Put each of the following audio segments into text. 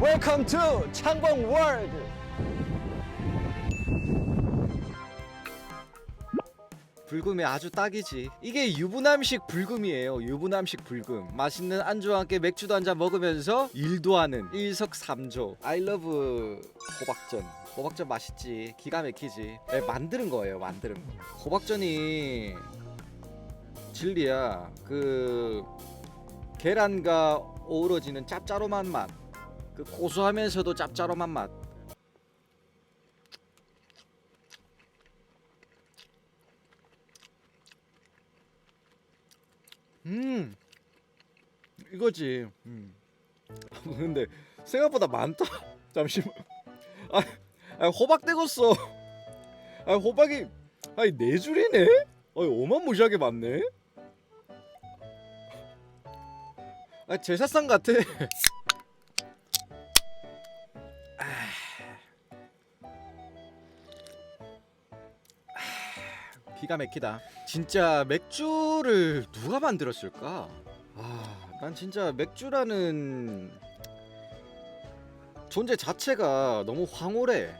웰컴 투 창공 월드. 불금이 아주 딱이지. 이게 유부남식 불금이에요. 유부남식 불금. 맛있는 안주와 함께 맥주도 한 잔 먹으면서 일도 하는 일석삼조. I love 호박전. 호박전 맛있지. 기가 막히지. 네, 만드는 거예요. 만드는 거. 호박전이 진리야. 그 계란과 어우러지는 짭짤한 맛. 그 고소하면서도 짭짤한 맛. 음 이거지. 음. 근데 생각보다 많다. 잠시만. 아, 아 호박 떼었어. 아 호박이 아니 네 줄이네. 어이 어마무시하게 많네. 아 제사상 같아. 기가 막히다. 진짜 맥주를 누가 만들었을까? 아, 난 진짜 맥주라는 존재 자체가 너무 황홀해.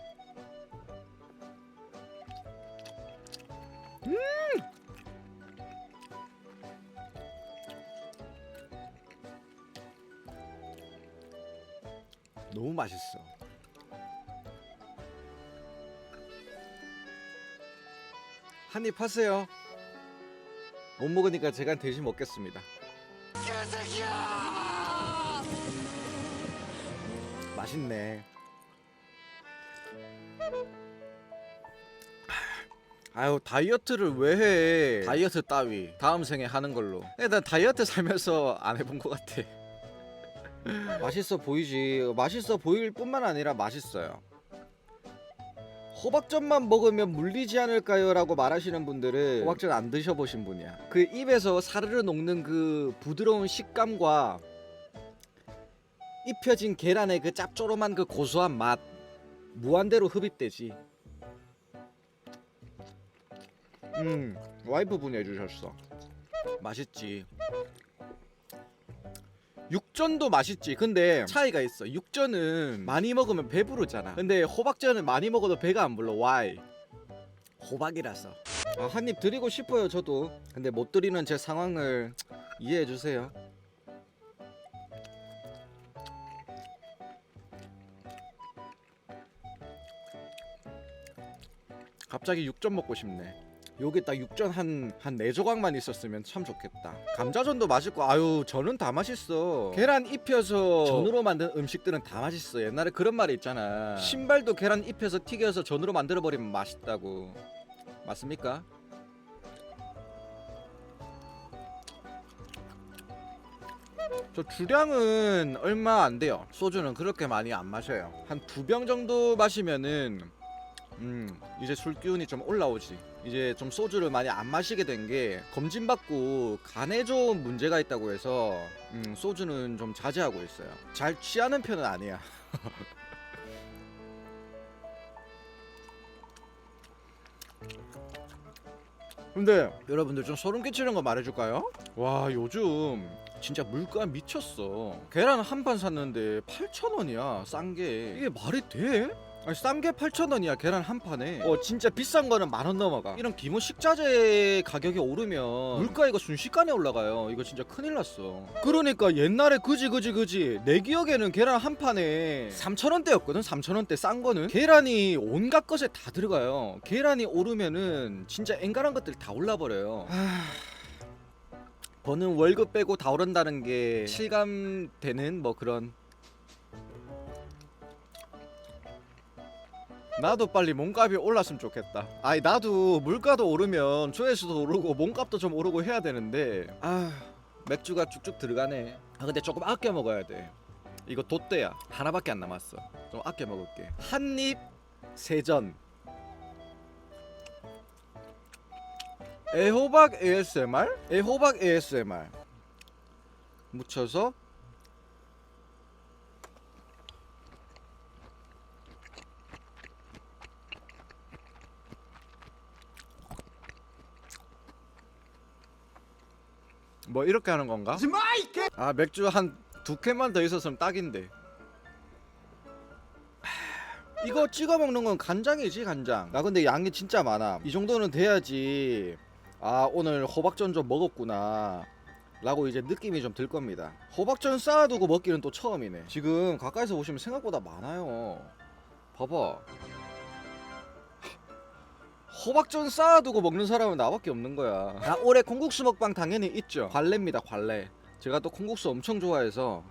한입 하세요. 못 먹으니까 제가 대신 먹겠습니다. 맛있네. 아유 다이어트를 왜 해? 다이어트 따위 다음 생에 하는 걸로. 근데 난 다이어트 살면서 안 해본 것 같아. 맛있어 보이지. 맛있어 보일 뿐만 아니라 맛있어요. 호박전만 먹으면 물리지 않을까요?라고 말하시는 분들은 호박전 안 드셔보신 분이야. 그 입에서 사르르 녹는 그 부드러운 식감과 입혀진 계란의 그 짭조름한 그 고소한 맛 무한대로 흡입되지. 음, 와이프분이 해주셨어. 맛있지. 육전도 맛있지. 근데 차이가 있어. 육전은 많이 먹으면 배부르잖아. 근데 호박전은 많이 먹어도 배가 안 불러. Why? 호박이라서. 아, 한입 드리고 싶어요, 저도. 근데 못 드리는 제 상황을 이해해 주세요. 갑자기 육전 먹고 싶네. 여기 딱 육전 한한 네 조각만 있었으면 참 좋겠다. 감자전도 맛있고 아유 전은 다 맛있어. 계란 입혀서 전으로 만든 음식들은 다 맛있어. 옛날에 그런 말이 있잖아. 신발도 계란 입혀서 튀겨서 전으로 만들어 버리면 맛있다고. 맞습니까? 저 주량은 얼마 안 돼요. 소주는 그렇게 많이 안 마셔요. 한 두 병 정도 마시면은 음 이제 술 기운이 좀 올라오지 이제 좀 소주를 많이 안 마시게 된 게 검진받고 간에 좀 문제가 있다고 해서 음, 소주는 좀 자제하고 있어요 잘 취하는 편은 아니야 근데 여러분들 좀 소름 끼치는 거 말해줄까요? 와 요즘 진짜 물가 미쳤어 계란 한 판 샀는데 8,000원이야 싼 게 이게 말이 돼? 아니 싼게 8,000원이야. 계란 한 판에. 어 진짜 비싼 거는 만 원 넘어가. 이런 기본 식자재 가격이 오르면 물가 이거 순식간에 올라가요. 이거 진짜 큰일 났어. 그러니까 옛날에 그지 그지 그지. 내 기억에는 계란 한 판에 3,000원대였거든. 3,000원대 싼 거는. 계란이 온갖 것에 다 들어가요. 계란이 오르면은 진짜 앵간한 것들 다 올라 버려요. 하... 버는 월급 빼고 다 오른다는 게 실감되는 뭐 그런 나도 빨리 몸값이 올랐으면 좋겠다. 아니 나도 물가도 오르면 조회수도 오르고 몸값도 좀 오르고 해야 되는데 아 맥주가 쭉쭉 들어가네. 아 근데 조금 아껴 먹어야 돼. 이거 돛대야 하나밖에 안 남았어. 좀 아껴 먹을게. 한 입 세전. 애호박 ASMR? 애호박 ASMR. 묻혀서 뭐 이렇게 하는 건가? 아 맥주 한 두 캔만 더 있었으면 딱인데. 이거 찍어 먹는 건 간장이지 간장. 나 근데 양이 진짜 많아. 이 정도는 돼야지. 아 오늘 호박전 좀 먹었구나. 라고 이제 느낌이 좀 들 겁니다. 호박전 쌓아두고 먹기는 또 처음이네. 지금 가까이서 보시면 생각보다 많아요. 봐봐 호박전 쌓아두고 먹는 사람은 나밖에 없는 거야. 아 올해 콩국수 먹방 당연히 있죠. 관례입니다 관례. 제가 또 콩국수 엄청 좋아해서.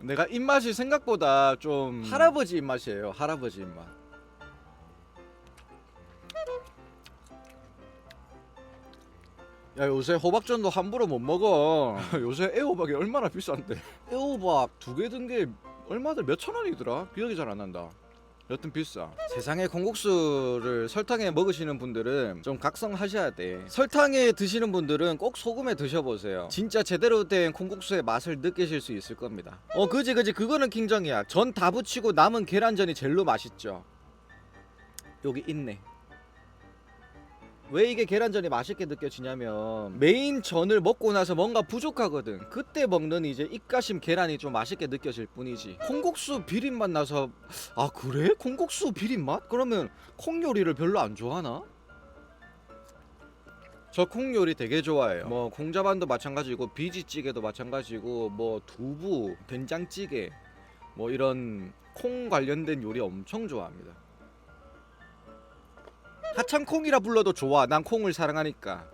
내가 입맛이 생각보다 좀 할아버지 입맛이에요 할아버지 입맛. 야 요새 호박전도 함부로 못 먹어. 요새 애호박이 얼마나 비싼데. 애호박 두 개 든 게 얼마들? 몇천 원이더라? 기억이 잘 안 난다. 여튼 비싸. 세상에 콩국수를 설탕에 먹으시는 분들은 좀 각성하셔야 돼. 설탕에 드시는 분들은 꼭 소금에 드셔보세요. 진짜 제대로 된 콩국수의 맛을 느끼실 수 있을 겁니다. 어 그지 그지. 그거는 킹정이야. 전다 붙이고 남은 계란전이 제일로 맛있죠. 여기 있네 왜 이게 계란전이 맛있게 느껴지냐면 메인 전을 먹고 나서 뭔가 부족하거든 그때 먹는 이제 입가심 계란이 좀 맛있게 느껴질 뿐이지 콩국수 비린맛 나서 아 그래? 콩국수 비린맛? 그러면 콩 요리를 별로 안 좋아하나? 저 콩 요리 되게 좋아해요 뭐 콩자반도 마찬가지고 비지찌개도 마찬가지고 뭐 두부, 된장찌개 뭐 이런 콩 관련된 요리 엄청 좋아합니다 하창콩이라 불러도 좋아. 난 콩을 사랑하니까.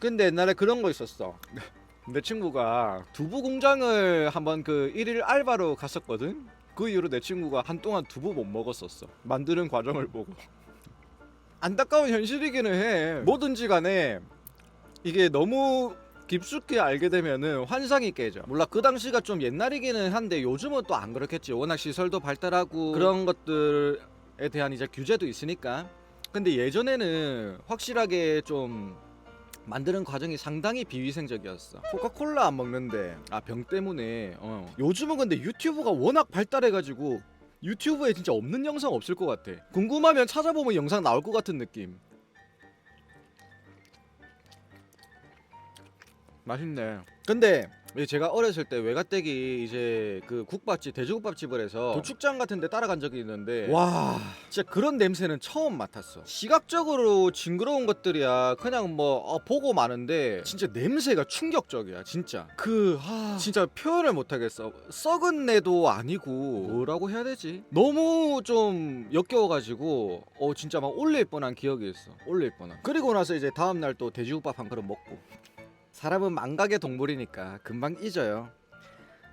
근데 옛날에 그런 거 있었어. 내 친구가 두부 공장을 한번 그 일일 알바로 갔었거든. 그 이후로 내 친구가 한동안 두부 못 먹었었어. 만드는 과정을 보고. 안타까운 현실이기는 해. 뭐든지 간에 이게 너무 깊숙이 알게 되면은 환상이 깨져. 몰라 그 당시가 좀 옛날이기는 한데 요즘은 또 안 그렇겠지. 워낙 시설도 발달하고 그런 것들에 대한 이제 규제도 있으니까. 근데 예전에는 확실하게 좀 만드는 과정이 상당히 비위생적이었어. 코카콜라 안 먹는데 아 병 때문에. 어. 요즘은 근데 유튜브가 워낙 발달해가지고 유튜브에 진짜 없는 영상 없을 것 같아. 궁금하면 찾아보면 영상 나올 것 같은 느낌. 맛있네. 근데 제가 어렸을 때 외가댁이 이제 그 국밥집 돼지국밥집을 해서 도축장 같은 데 따라간 적이 있는데 와. 진짜 그런 냄새는 처음 맡았어. 시각적으로 징그러운 것들이야. 그냥 뭐 어, 보고 마는데 진짜 냄새가 충격적이야 진짜. 그 하, 진짜 표현을 못하겠어. 썩은 내도 아니고 뭐라고 해야 되지? 너무 좀 역겨워가지고 어 진짜 막 올릴 뻔한 기억이 있어. 올릴 뻔한. 그리고 나서 이제 다음날 또 돼지국밥 한 그릇 먹고 사람은 망각의 동물이니까 금방 잊어요.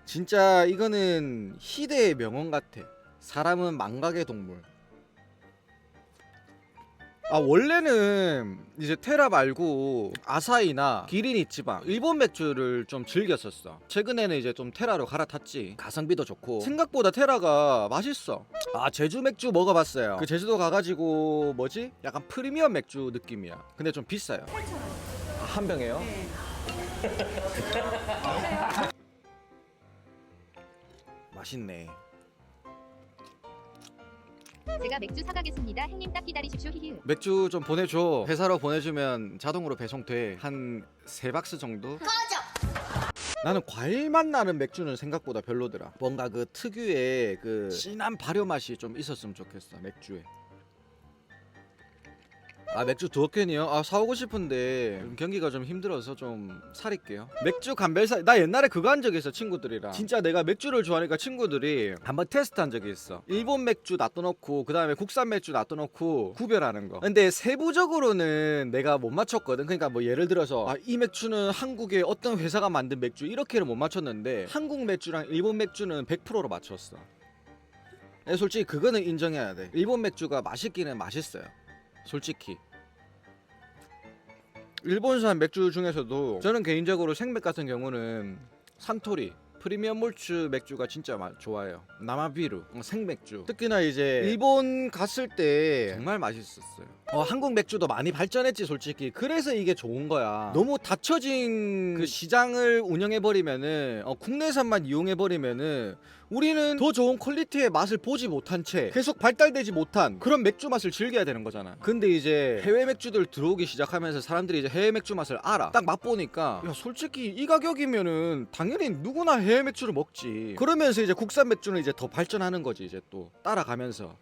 진짜 이거는 희대의 명언 같아. 사람은 망각의 동물. 아 원래는 이제 테라 말고 아사히나 기린 이치방 일본 맥주를 좀 즐겼었어 최근에는 이제 좀 테라로 갈아탔지 가성비도 좋고 생각보다 테라가 맛있어 아 제주 맥주 먹어봤어요 그 제주도 가가지고 뭐지 약간 프리미엄 맥주 느낌이야 근데 좀 비싸요 아, 한 병에요? 네. 맛있네 제가 맥주 사가겠습니다. 행님 딱 기다리십시오. 히히. 맥주 좀 보내줘 회사로 보내주면 자동으로 배송돼 한 세 박스 정도? 나는 과일 맛 나는 맥주는 생각보다 별로더라 뭔가 그 특유의 그 진한 발효 맛이 좀 있었으면 좋겠어 맥주에 아 맥주 두 캔이요? 아 사오고 싶은데 좀 경기가 좀 힘들어서 좀 사릴게요. 맥주 감별사 나 옛날에 그거 한 적이 있어 친구들이랑. 진짜 내가 맥주를 좋아하니까 친구들이 한번 테스트 한 적이 있어. 일본 맥주 놔둬놓고 그 다음에 국산 맥주 놔둬놓고 구별하는 거. 근데 세부적으로는 내가 못 맞췄거든. 그러니까 뭐 예를 들어서 아, 이 맥주는 한국의 어떤 회사가 만든 맥주 이렇게는 못 맞췄는데 한국 맥주랑 일본 맥주는 100%로 맞췄어. 솔직히 그거는 인정해야 돼. 일본 맥주가 맛있기는 맛있어요 솔직히. 일본산 맥주 중에서도 저는 개인적으로 생맥 같은 경우는 산토리 프리미엄 몰츠 맥주가 진짜 마, 좋아해요. 나마비루 어, 생맥주. 특히나 이제 일본 갔을 때 정말 맛있었어요. 어, 한국 맥주도 많이 발전했지 솔직히. 그래서 이게 좋은 거야. 너무 닫혀진 그 시장을 운영해 버리면은 어, 국내산만 이용해 버리면은 우리는 더 좋은 퀄리티의 맛을 보지 못한 채 계속 발달되지 못한 그런 맥주 맛을 즐겨야 되는 거잖아. 근데 이제 해외 맥주들 들어오기 시작하면서 사람들이 이제 해외 맥주 맛을 알아. 딱 맛보니까 야 솔직히 이 가격이면은 당연히 누구나 해외 맥주를 먹지. 그러면서 이제 국산 맥주는 이제 더 발전하는 거지 이제 또 따라가면서.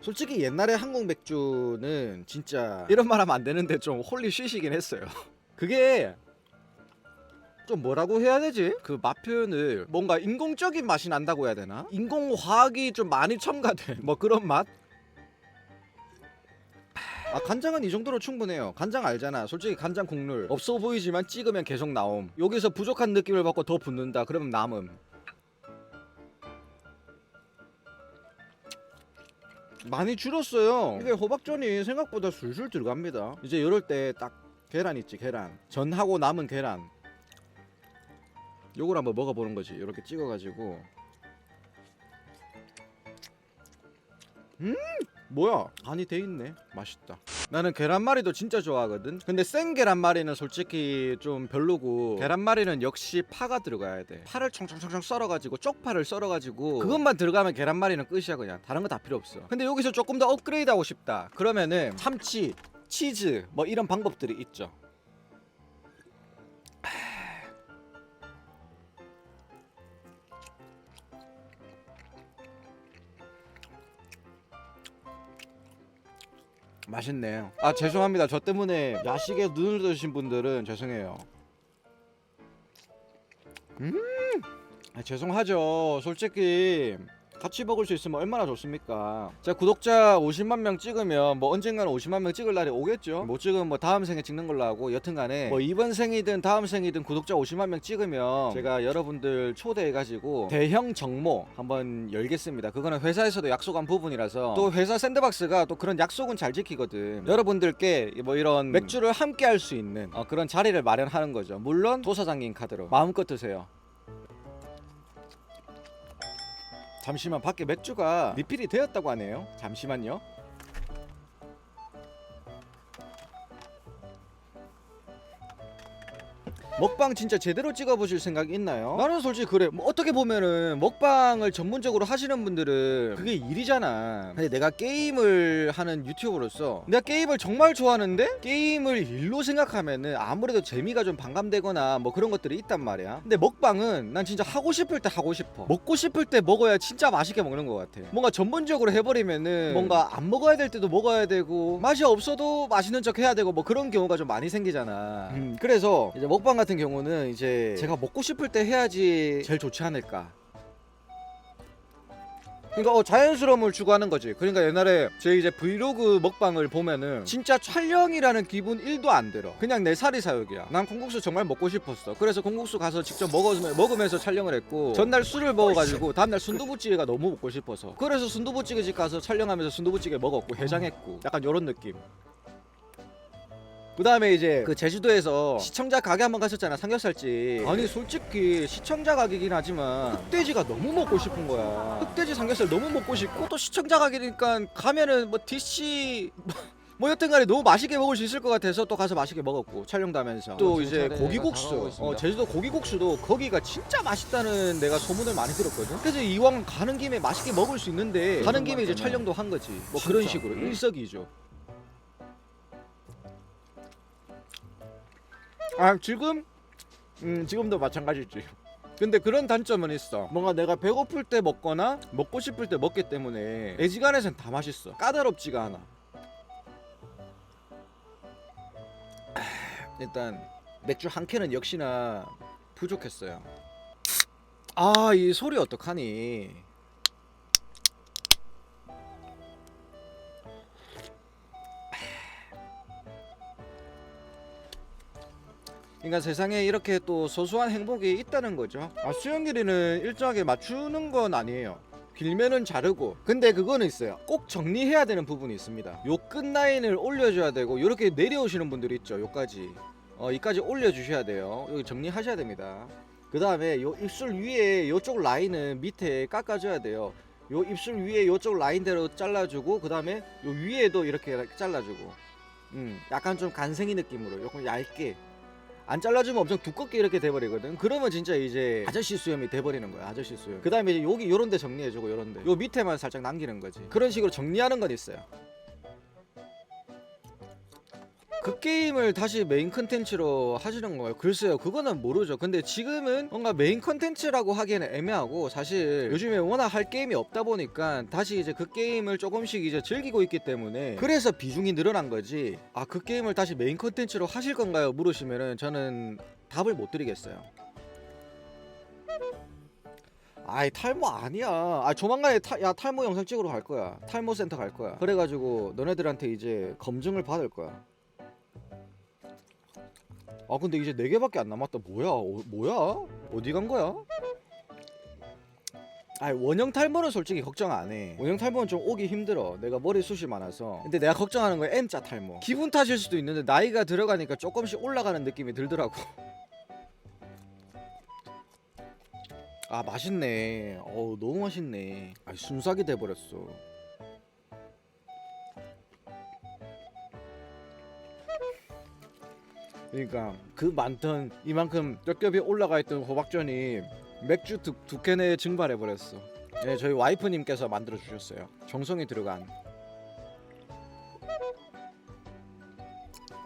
솔직히 옛날에 한국 맥주는 진짜 이런 말 하면 안 되는데 좀 홀리 쉬시긴 했어요. 그게 좀 뭐라고 해야 되지? 그 맛 표현을 뭔가 인공적인 맛이 난다고 해야 되나? 인공화학이 좀 많이 첨가된 뭐 그런 맛? 아 간장은 이 정도로 충분해요. 간장 알잖아. 솔직히 간장 국물 없어 보이지만 찍으면 계속 나옴. 여기서 부족한 느낌을 받고 더 붓는다. 그러면 남음. 많이 줄었어요. 이게 호박전이 생각보다 술술 들어갑니다. 이제 이럴 때 딱 계란 있지 계란. 전하고 남은 계란 요걸 한번 먹어보는 거지. 이렇게 찍어가지고. 음 뭐야? 간이 돼 있네. 맛있다. 나는 계란말이도 진짜 좋아하거든. 근데 생 계란말이는 솔직히 좀 별로고 계란말이는 역시 파가 들어가야 돼. 파를 총총총총 썰어가지고 쪽파를 썰어가지고 그것만 들어가면 계란말이는 끝이야 그냥. 다른 거 다 필요 없어. 근데 여기서 조금 더 업그레이드 하고 싶다. 그러면은 참치 치즈 뭐 이런 방법들이 있죠 맛있네. 아 죄송합니다. 저 때문에 야식에 눈을 뜨신 분들은 죄송해요. 음, 아, 죄송하죠. 솔직히 같이 먹을 수 있으면 얼마나 좋습니까? 자 구독자 50만 명 찍으면 뭐 언젠가는 50만 명 찍을 날이 오겠죠. 못 찍으면 뭐 다음 생에 찍는 걸로 하고 여튼간에 뭐 이번 생이든 다음 생이든 구독자 50만 명 찍으면 제가 여러분들 초대해가지고 대형 정모 한번 열겠습니다. 그거는 회사에서도 약속한 부분이라서 또 회사 샌드박스가 또 그런 약속은 잘 지키거든. 여러분들께 뭐 이런 맥주를 함께 할 수 있는 어, 그런 자리를 마련하는 거죠. 물론 도사장님 카드로 마음껏 드세요. 잠시만 밖에 맥주가 리필이 되었다고 하네요. 잠시만요. 먹방 진짜 제대로 찍어보실 생각 있나요? 나는 솔직히 그래. 뭐 어떻게 보면은 먹방을 전문적으로 하시는 분들은 그게 일이잖아. 근데 내가 게임을 하는 유튜버로서 내가 게임을 정말 좋아하는데 게임을 일로 생각하면은 아무래도 재미가 좀 반감되거나 뭐 그런 것들이 있단 말이야. 근데 먹방은 난 진짜 하고 싶을 때 하고 싶어. 먹고 싶을 때 먹어야 진짜 맛있게 먹는 것 같아. 뭔가 전문적으로 해버리면은 뭔가 안 먹어야 될 때도 먹어야 되고 맛이 없어도 맛있는 척 해야 되고 뭐 그런 경우가 좀 많이 생기잖아. 음, 그래서 이제 먹방 같은 경우는 이제 제가 먹고 싶을 때 해야지 제일 좋지 않을까. 그러니까 어, 자연스러움을 추구하는 거지. 그러니까 옛날에 제 이제 브이로그 먹방을 보면은 진짜 촬영이라는 기분 1도 안 들어. 그냥 내 살이 사욕이야. 난 콩국수 정말 먹고 싶었어. 그래서 콩국수 가서 직접 먹으면서, 먹으면서 촬영을 했고 전날 술을 먹어가지고 다음날 순두부찌개가 너무 먹고 싶어서 그래서 순두부찌개 집 가서 촬영하면서 순두부찌개 먹었고 해장했고 약간 요런 느낌. 그 다음에 이제 그 제주도에서 시청자 가게 한번 가셨잖아 삼겹살집. 아니 솔직히 시청자 가게긴 하지만 흑돼지가 너무 먹고 싶은 거야. 흑돼지 삼겹살 너무 먹고 싶고 또 시청자 가게니까 가면은 뭐 DC 뭐 여튼간에 너무 맛있게 먹을 수 있을 것 같아서 또 가서 맛있게 먹었고 촬영도 하면서. 또 어, 이제 고기국수. 어, 제주도 고기국수도 거기가 진짜 맛있다는 내가 소문을 많이 들었거든. 그래서 이왕 가는 김에 맛있게 먹을 수 있는데 가는 김에 이제 촬영도 한 거지. 뭐 그런. 식으로 음. 일석이조 아 지금? 음 지금도 마찬가지지. 근데 그런 단점은 있어. 뭔가 내가 배고플 때 먹거나 먹고 싶을 때 먹기 때문에 애지간해선 다 맛있어. 까다롭지가 않아. 아, 일단 맥주 한 캔은 역시나 부족했어요. 아 이 소리 어떡하니 그러니까 세상에 이렇게 또 소소한 행복이 있다는 거죠. 아, 수영 길이는 일정하게 맞추는 건 아니에요. 길면은 자르고 근데 그거는 있어요. 꼭 정리해야 되는 부분이 있습니다. 요 끝 라인을 올려줘야 되고 요렇게 내려오시는 분들이 있죠 요까지. 어 이까지 올려주셔야 돼요. 여기 정리하셔야 됩니다. 그 다음에 요 입술 위에 요쪽 라인은 밑에 깎아줘야 돼요. 요 입술 위에 요쪽 라인대로 잘라주고 그 다음에 요 위에도 이렇게 잘라주고. 음 약간 좀 간생이 느낌으로 요금 얇게 안 잘라주면 엄청 두껍게 이렇게 돼버리거든. 그러면 진짜 이제 아저씨 수염이 돼버리는 거야 아저씨 수염 그 다음에 이제 여기 요런 데 정리해주고 요런 데요 밑에만 살짝 남기는 거지. 그런 식으로 정리하는 건 있어요 그 게임을 다시 메인 컨텐츠로 하시는 거예요? 글쎄요 그거는 모르죠 근데 지금은 뭔가 메인 컨텐츠라고 하기에는 애매하고 사실 요즘에 워낙 할 게임이 없다 보니까 다시 이제 그 게임을 조금씩 이제 즐기고 있기 때문에 그래서 비중이 늘어난 거지 아 그 게임을 다시 메인 컨텐츠로 하실 건가요? 물으시면은 저는 답을 못 드리겠어요 아이 탈모 아니야. 아 조만간에 타, 야 탈모 영상 찍으러 갈 거야. 탈모 센터 갈 거야. 그래가지고 너네들한테 이제 검증을 받을 거야. 아 근데 이제 네 개밖에 안 남았다. 뭐야? 어, 뭐야? 어디 간 거야? 아 원형 탈모는 솔직히 걱정 안 해. 원형 탈모는 좀 오기 힘들어. 내가 머리숱이 많아서. 근데 내가 걱정하는 건 M자 탈모. 기분 탓일 수도 있는데 나이가 들어가니까 조금씩 올라가는 느낌이 들더라고. 아 맛있네. 어우 너무 맛있네. 아 순삭이 돼버렸어. 그러니까 그 많던 이만큼 겹겹이 올라가 있던 호박전이 맥주 두, 두 캔에 증발해 버렸어. 네, 저희 와이프님께서 만들어 주셨어요. 정성이 들어간.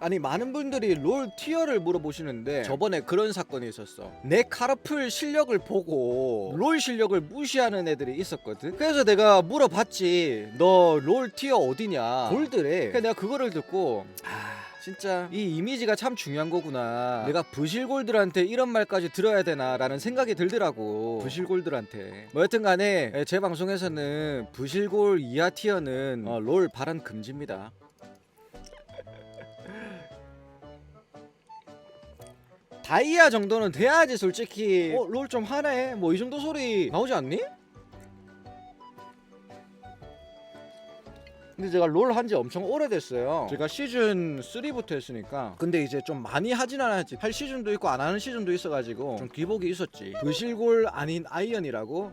아니 많은 분들이 롤 티어를 물어보시는데 저번에 그런 사건이 있었어 내 카르플 실력을 보고 롤 실력을 무시하는 애들이 있었거든 그래서 내가 물어봤지 너 롤 티어 어디냐 골드래 그래서 내가 그거를 듣고 아 진짜. 이 이미지가 참 중요한 거구나. 내가 부실골들한테 이런 말까지 들어야 되나 라는 생각이 들더라고. 부실골들한테. 뭐 여튼 간에 제 방송에서는 부실골 이하 티어는 어, 롤 발언 금지입니다. 다이아 정도는 돼야지 솔직히. 어 롤 좀 하네. 뭐 이 정도 소리 나오지 않니? 근데 제가 롤 한 지 엄청 오래됐어요 제가 시즌 3부터 했으니까 근데 이제 좀 많이 하진 않았지 할 시즌도 있고 안 하는 시즌도 있어가지고 좀 기복이 있었지 부실골 아닌 아이언이라고?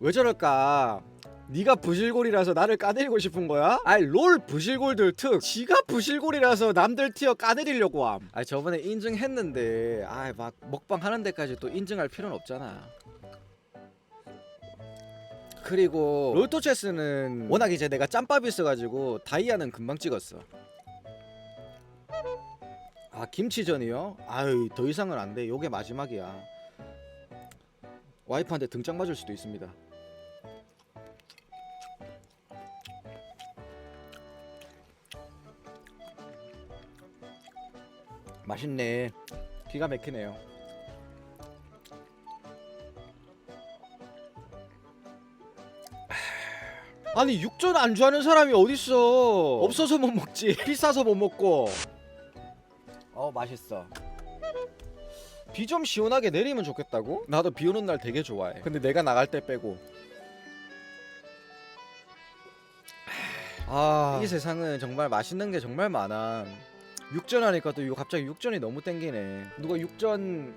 왜 저럴까 네가 부실골이라서 나를 까내리고 싶은 거야? 아이 롤 부실골들 특 지가 부실골이라서 남들 티어 까내리려고 함. 아 저번에 인증했는데 아막 먹방 하는 데까지 또 인증할 필요는 없잖아. 그리고 롤토 체스는 워낙 이제 내가 짬밥이 있어가지고 다이아는 금방 찍었어. 아 김치전이요? 아유 더 이상은 안 돼. 요게 마지막이야. 와이프한테 등짝 맞을 수도 있습니다. 맛있네. 기가 막히네요. 아니 육전 안 좋아하는 사람이 어딨어? 없어서 못 먹지. 비싸서 못 먹고. 어 맛있어. 비 좀 시원하게 내리면 좋겠다고? 나도 비 오는 날 되게 좋아해. 근데 내가 나갈 때 빼고. 아, 이 세상은 정말 맛있는 게 정말 많아. 육전 하니까 또 이거 갑자기 육전이 너무 땡기네. 누가 육전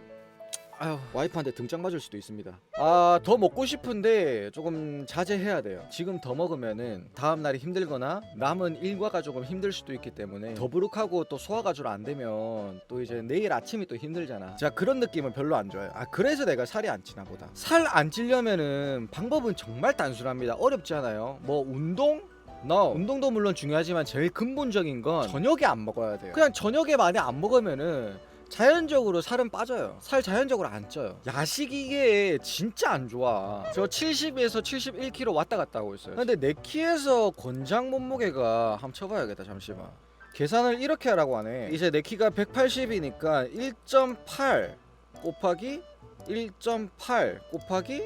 아유 와이프한테 등짝 맞을 수도 있습니다. 아 더 먹고 싶은데 조금 자제해야 돼요. 지금 더 먹으면은 다음 날이 힘들거나 남은 일과가 조금 힘들 수도 있기 때문에 더부룩하고 또 소화가 잘 안 되면 또 이제 내일 아침이 또 힘들잖아. 자 그런 느낌은 별로 안 좋아요. 아 그래서 내가 살이 안 찌나 보다. 살 안 찌려면은 방법은 정말 단순합니다. 어렵지 않아요. 뭐 운동 No. 운동도 물론 중요하지만 제일 근본적인 건 저녁에 안 먹어야 돼요. 그냥 저녁에 많이 안 먹으면은 자연적으로 살은 빠져요. 살 자연적으로 안 쪄요. 야식 이게 진짜 안 좋아. 저 70에서 71kg 왔다 갔다 하고 있어요. 근데 내 키에서 권장 몸무게가 한번 쳐봐야겠다. 잠시만. 계산을 이렇게 하라고 하네. 이제 내 키가 180이니까 1.8 곱하기 1.8 곱하기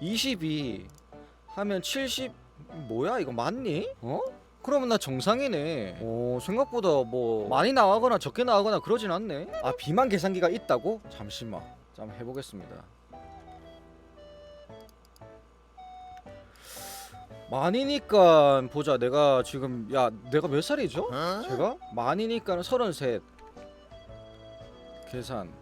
22 하면 70 뭐야 이거 맞니? 어? 그러면 나 정상이네. 오 생각보다 뭐 많이 나가거나 적게 나가거나 그러진 않네. 아 비만 계산기가 있다고? 잠시만. 자, 한번 해보겠습니다. 많이니까 보자. 내가 지금 야 내가 몇 살이죠? 제가 많이니까 33. 계산